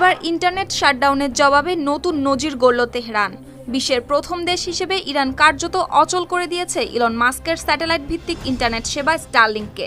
এবার ইন্টারনেট শাটডাউনের জবাবে নতুন নজির গড়ল তেহরান। বিশ্বের প্রথম দেশ হিসেবে ইরান কার্যত অচল করে দিয়েছে ইলন মাস্কের স্যাটেলাইট ভিত্তিক ইন্টারনেট সেবা স্টারলিংককে।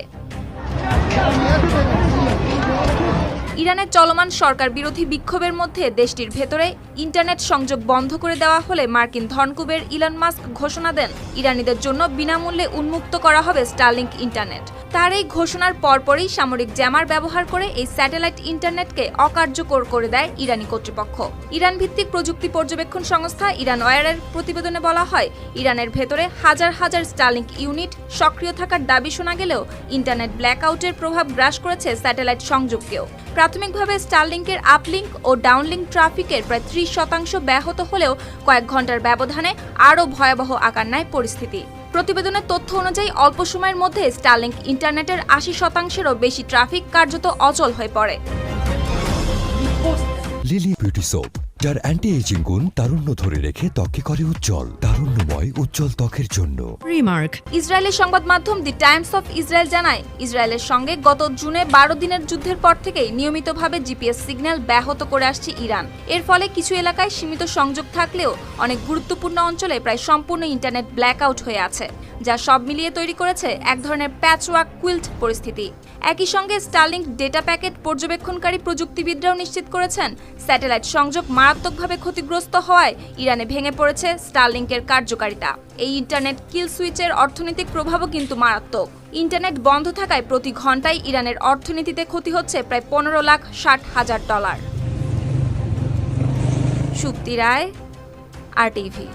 ইরানের চলমান সরকার বিরোধী বিক্ষোভের মধ্যে দেশটির ভেতরে ইন্টারনেট সংযোগ বন্ধ করে দেওয়া হলে মার্কিন ধনকুবের ইলন মাস্ক ঘোষণা দেন, ইরানিদের জন্য বিনামূল্যে উন্মুক্ত করা হবে স্টারলিংক ইন্টারনেট। তার এই ঘোষণার পরপরই সামরিক জ্যামার ব্যবহার করে এই স্যাটেলাইট ইন্টারনেটকে অকার্যকর করে দেয় ইরানি কর্তৃপক্ষ। ইরান ভিত্তিক প্রযুক্তি পর্যবেক্ষণ সংস্থা ইরান ওয়ারের প্রতিবেদনে বলা হয়, ইরানের ভেতরে হাজার হাজার স্টারলিংক ইউনিট সক্রিয় থাকার দাবি শোনা গেলেও ইন্টারনেট ব্ল্যাকআউটের প্রভাব গ্রাস করেছে স্যাটেলাইট সংযোগকেও। প্রাথমিকভাবে স্টারলিংকের আপলিংক ও ডাউনলিংক ট্রাফিকের প্রায় ত্রিশ শতাংশ ব্যাহত হলেও কয়েক ঘণ্টার ব্যবধানে আরও ভয়াবহ আকার নেয় পরিস্থিতি। প্রতিবেদনের তথ্য অনুযায়ী অল্প সময়ের মধ্যে স্টারলিংক ইন্টারনেটের আশি শতাংশেরও বেশি ট্রাফিক কার্যত অচল হয়ে পড়ে। লিলি বিউটি সোপ যার অ্যান্টি এজিং গুণ তারুণ্য ধরে রেখে ত্বকে করে উজ্জ্বল, তারুণ্যময়, উজ্জ্বল ত্বকের জন্য Remark. ইসরায়েলের সংবাদ মাধ্যম দি টাইমস অফ ইসরায়েল জানায়, ইসরায়েলের সঙ্গে গত জুনে বারো দিনের যুদ্ধের পর থেকেই নিয়মিতভাবে জিপিএস সিগন্যাল ব্যাহত করে আসছে ইরান এর ফলে কিছু এলাকায় সীমিত সংযোগ থাকলেও অনেক গুরুত্বপূর্ণ অঞ্চলে প্রায় সম্পূর্ণ ইন্টারনেট ব্ল্যাকআউট হয়ে আছে, যা সব মিলিয়ে তৈরি করেছে এক ধরনের প্যাচওয়ার্ক কুইল্ট পরিস্থিতি একই সঙ্গে স্টারলিংক ডেটা প্যাকেট পর্যবেক্ষণকারী প্রযুক্তিবিদরাও নিশ্চিত করেছেন স্যাটেলাইট সংযোগ মারাত্মকভাবে ক্ষতিগ্রস্ত হওয়ায় ইরানে ভেঙে পড়েছে স্টারলিংকের কার্যকারিতা। এই ইন্টারনেট কিল সুইচের অর্থনৈতিক প্রভাবও কিন্তু মারাত্মক। ইন্টারনেট বন্ধ থাকায় প্রতি ঘন্টায় ইরানের অর্থনীতিতে ক্ষতি হচ্ছে প্রায় পনেরো লাখ ষাট হাজার ডলার। সুপ্তি রায় আর টিভি